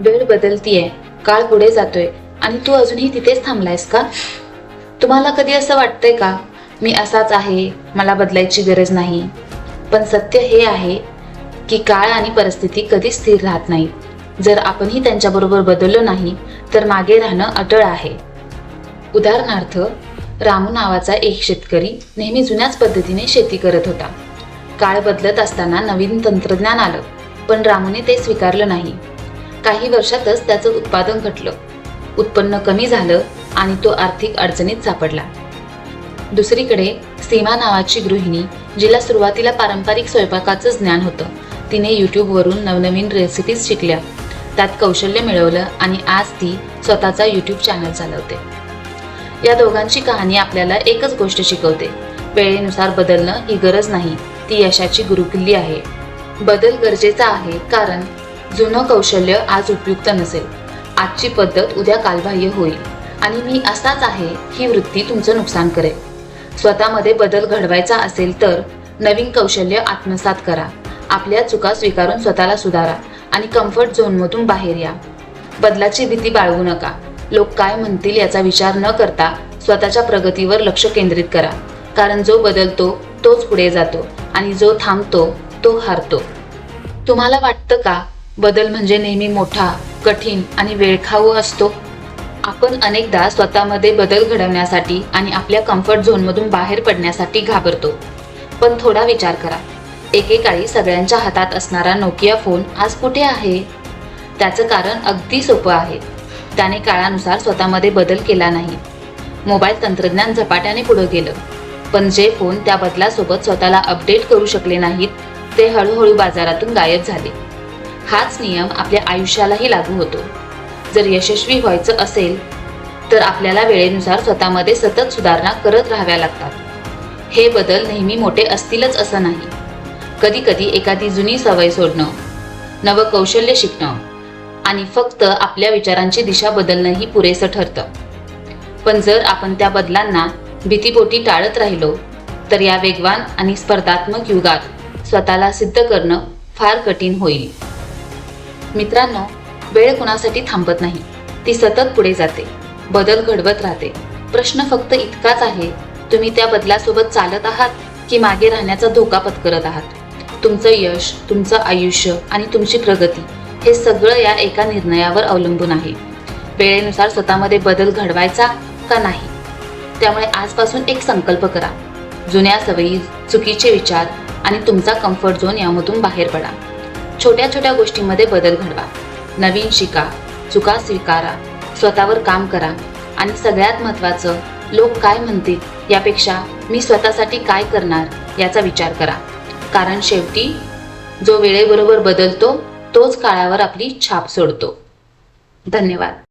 वेळ बदलतीये काळ पुढे जातोय आणि तू अजूनही तिथेच थांबलायस का? तुम्हाला कधी असं वाटतंय का? मी असाच आहे मला बदलायची गरज नाही. पण सत्य हे आहे की काळ आणि परिस्थिती कधीच स्थिर राहत नाही. जर आपणही त्यांच्याबरोबर बदललो नाही तर मागे राहणं अटळ आहे. उदाहरणार्थ रामू नावाचा एक शेतकरी नेहमी जुन्याच पद्धतीने शेती करत होता. काळ बदलत असताना नवीन तंत्रज्ञान आलं पण रामूने ते स्वीकारलं नाही. काही वर्षातच त्याचं उत्पादन घटलं. उत्पन्न कमी झालं आणि तो आर्थिक अडचणीत सापडला. दुसरीकडे सीमा नावाची गृहिणी जिला सुरुवातीला पारंपरिक स्वयंपाकाचं ज्ञान होतं तिने यूट्यूबवरून नवनवीन रेसिपीज शिकल्या. त्यात कौशल्य मिळवलं आणि आज ती स्वतःचा यूट्यूब चॅनल चालवते. या दोघांची कहाणी आपल्याला एकच गोष्ट शिकवते. वेळेनुसार बदलणं ही गरज नाही ती यशाची गुरुकिल्ली आहे. बदल गरजेचा आहे कारण जुनं कौशल्य आज उपयुक्त नसेल. आजची पद्धत उद्या कालबाह्य होईल. आणि मी असाच आहे ही वृत्ती तुमचं नुकसान करेल. स्वतःमध्ये बदल घडवायचा असेल तर नवीन कौशल्य आत्मसात करा. आपल्या चुका स्वीकारून स्वतःला सुधारा आणि कम्फर्ट झोनमधून बाहेर या. बदलाची भीती बाळगू नका. लोक काय म्हणतील याचा विचार न करता स्वतःच्या प्रगतीवर लक्ष केंद्रित करा. कारण जो बदलतो तोच पुढे जातो आणि जो थांबतो तो हारतो. तुम्हाला वाटतं का बदल म्हणजे नेहमी मोठा कठीण आणि वेळखाऊ असतो. आपण अनेकदा स्वतःमध्ये बदल घडवण्यासाठी आणि आपल्या कम्फर्ट झोनमधून बाहेर पडण्यासाठी घाबरतो. पण थोडा विचार करा. एकेकाळी सगळ्यांच्या हातात असणारा नोकिया फोन आज कुठे आहे? त्याचं कारण अगदी सोपं आहे. त्याने काळानुसार स्वतःमध्ये बदल केला नाही. मोबाईल तंत्रज्ञान झपाट्याने पुढं गेलं. पण जे फोन त्या बदलासोबत स्वतःला अपडेट करू शकले नाहीत ते हळूहळू बाजारातून गायब झाले. हाच नियम आपल्या आयुष्यालाही लागू होतो. जर यशस्वी व्हायचं असेल तर आपल्याला वेळेनुसार स्वतःमध्ये सतत सुधारणा करत राहाव्या लागतात. हे बदल नेहमी मोठे असतीलच असं नाही. कधीकधी एखादी जुनी सवय सोडणं नवं कौशल्य शिकणं आणि फक्त आपल्या विचारांची दिशा बदलणंही पुरेसं ठरतं. पण जर आपण त्या बदलांना भीतीपोटी टाळत राहिलो तर या वेगवान आणि स्पर्धात्मक युगात स्वतःला सिद्ध करणं फार कठीण होईल. मित्रांनो वेळ कुणासाठी थांबत नाही. ती सतत पुढे जाते. बदल घडवत राहते. प्रश्न फक्त इतकाच आहे तुम्ही त्या बदलासोबत चालत आहात की मागे राहण्याचा धोका पत्करत आहात? तुमचं यश तुमचं आयुष्य आणि तुमची प्रगती हे सगळं या एका निर्णयावर अवलंबून आहे. वेळेनुसार स्वतःमध्ये बदल घडवायचा का नाही? त्यामुळे आजपासून एक संकल्प करा. जुन्या सवयी चुकीचे विचार आणि तुमचा कम्फर्ट झोन यामधून बाहेर पडा. छोट्या छोट्या गोष्टींमध्ये बदल घडवा. नवीन शिका चुका स्वीकारा स्वतःवर काम करा आणि सगळ्यात महत्त्वाचं लोक काय म्हणतील यापेक्षा मी स्वतःसाठी काय करणार याचा विचार करा. कारण शेवटी जो वेळेबरोबर बदलतो तोच काळावर आपली छाप सोडतो. धन्यवाद.